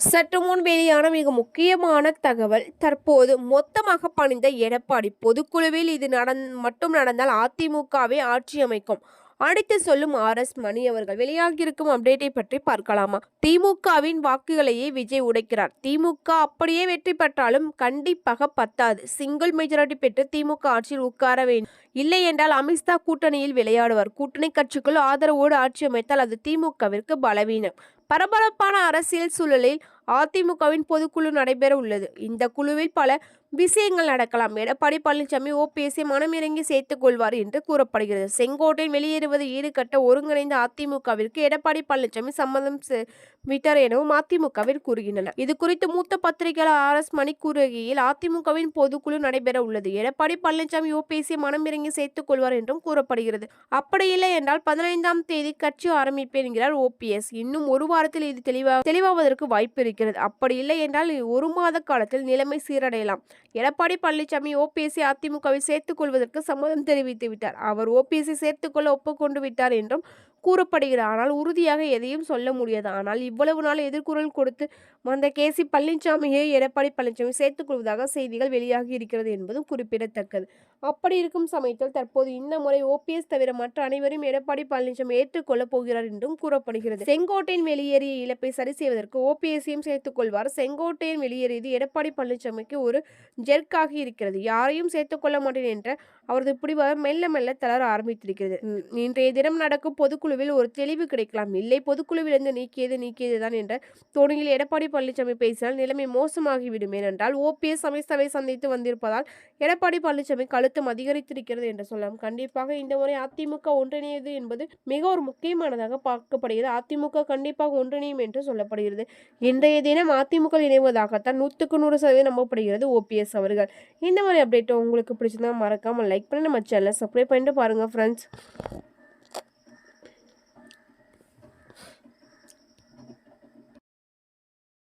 சற்று முன் வெளியான மிக முக்கியமான தகவல் தற்போது மொத்தமாக பணிந்த எடப்பாடி பொதுக்குழுவில் இது நடந் மட்டும் நடந்தால் அதிமுகவே ஆட்சி அமைக்கும் அடித்து சொல்லும் ஆர் எஸ் மணி அவர்கள் வெளியாகியிருக்கும் அப்டேட்டை பற்றி பார்க்கலாமா? திமுகவின் வாக்குகளையே விஜய் உடைக்கிறார். திமுக அப்படியே வெற்றி பெற்றாலும் கண்டிப்பாக பத்தாது. சிங்கிள் மெஜாரிட்டி பெற்று திமுக ஆட்சியில் உட்கார வேண்டும். இல்லை என்றால் அமித்ஷா கூட்டணியில் விளையாடுவார். கூட்டணி கட்சிக்குள் ஆதரவோடு ஆட்சி அமைத்தால் அது திமுகவிற்கு பலவீனம். பரபரப்பான அரசியல் சூழலில் அதிமுகவின் பொதுக்குழு நடைபெற உள்ளது. இந்த குழுவில் பல விஷயங்கள் நடக்கலாம். எடப்பாடி பழனிசாமி ஓபிஎஸ்ஐ மனமிறங்கி சேர்த்துக் கொள்வார் என்று கூறப்படுகிறது. செங்கோட்டையில் வெளியேறுவது ஈடுகட்ட ஒருங்கிணைந்த அதிமுகவிற்கு எடப்பாடி பழனிசாமி சம்மதம் செ- விட்டார் எனவும் அதிமுகவில் கூறுகின்றனர். இது குறித்து மூத்த பத்திரிகையாளர் ஆர் எஸ் மணி கூறுகையில் அதிமுகவின் பொதுக்குழு நடைபெற உள்ளது. எடப்பாடி பழனிசாமி ஓபிஎஸ்ஐ மனமிறங்கி சேர்த்துக் கொள்வார் என்றும் கூறப்படுகிறது. அப்படி இல்லை என்றால் பதினைந்தாம் தேதி கட்சி ஆரம்பிப்பேன் என்கிறார் ஓபிஎஸ் இன்னும் ஒரு வாரத்தில் இது தெளிவா தெளிவாவதற்கு வாய்ப்பு இருக்கிறது. அப்படி இல்லை என்றால் ஒரு மாத காலத்தில் நிலைமை சீரடையலாம். எடப்பாடி பழனிசாமி ஓபிஎஸ்சி அதிமுகவில் சேர்த்துக் கொள்வதற்கு சம்மதம் தெரிவித்து விட்டார். அவர் ஓபிஎஸ்ஐ சேர்த்துக்கொள்ள ஒப்புக்கொண்டு விட்டார் என்றும் கூறப்படுகிறது. ஆனால் உறுதியாக எதையும் சொல்ல முடியாது. ஆனால் இவ்வளவு நாள் எதிர்குரல் கொடுத்து வந்த கே. சி. பழனிசாமியை எடப்பாடி பழனிசாமி சேர்த்துக் கொள்வதாக செய்திகள் வெளியாகி இருக்கிறது என்பதும் குறிப்பிடத்தக்கது. அப்படி இருக்கும் சமயத்தில் தற்போது இந்த முறை ஓபிஎஸ் தவிர மற்ற அனைவரும் எடப்பாடி பழனிசாமி ஏற்றுக்கொள்ளப் போகிறார் என்றும் கூறப்படுகிறது. செங்கோட்டையின் வெளியேறிய இழப்பை சரி செய்வதற்கு ஓபிஎஸ்ஸையும் சேர்த்துக் கொள்வார். செங்கோட்டையின் வெளியேறியது எடப்பாடி பழனிசாமிக்கு ஒரு ஜெர்க்காகி இருக்கிறது. யாரையும் சேர்த்துக் கொள்ள மாட்டேன் என்ற அவரது பிடிவாக மெல்ல மெல்ல தளர ஆரம்பித்திருக்கிறது. இன்றைய தினம் நடக்கும் பொதுக்குழுவில் ஒரு தெளிவு கிடைக்கலாம். இல்லை பொதுக்குழுவிலிருந்து நீக்கியது நீக்கியதுதான் என்ற தோணியில் எடப்பாடி பழனிசாமி பேசினால் நிலைமை மோசமாகிவிடும். ஏனென்றால் ஓபிஎஸ் அமைச்சரவை சந்தித்து வந்திருப்பதால் எடப்பாடி பழனிசாமி கழுத்தம் அதிகரித்திருக்கிறது என்று சொல்லலாம். கண்டிப்பாக இந்த முறை அதிமுக ஒன்றிணையது என்பது மிக ஒரு முக்கியமானதாக பார்க்கப்படுகிறது. அதிமுக கண்டிப்பாக ஒன்றிணையும் என்று சொல்லப்படுகிறது. இன்றைய தினம் அதிமுக இணைவதாகத்தான் நூற்றுக்கு நூறு சதவீதம் நம்பப்படுகிறது ஓபிஎஸ் அவர்கள். இந்த மாதிரி அப்டேட் உங்களுக்கு பிடிச்சிருந்தா மறக்காமல் லைக் பண்ணி நம்ம சேனலை சப்ஸ்கிரைப் பண்ணிட்டு பாருங்கள் ஃப்ரெண்ட்ஸ்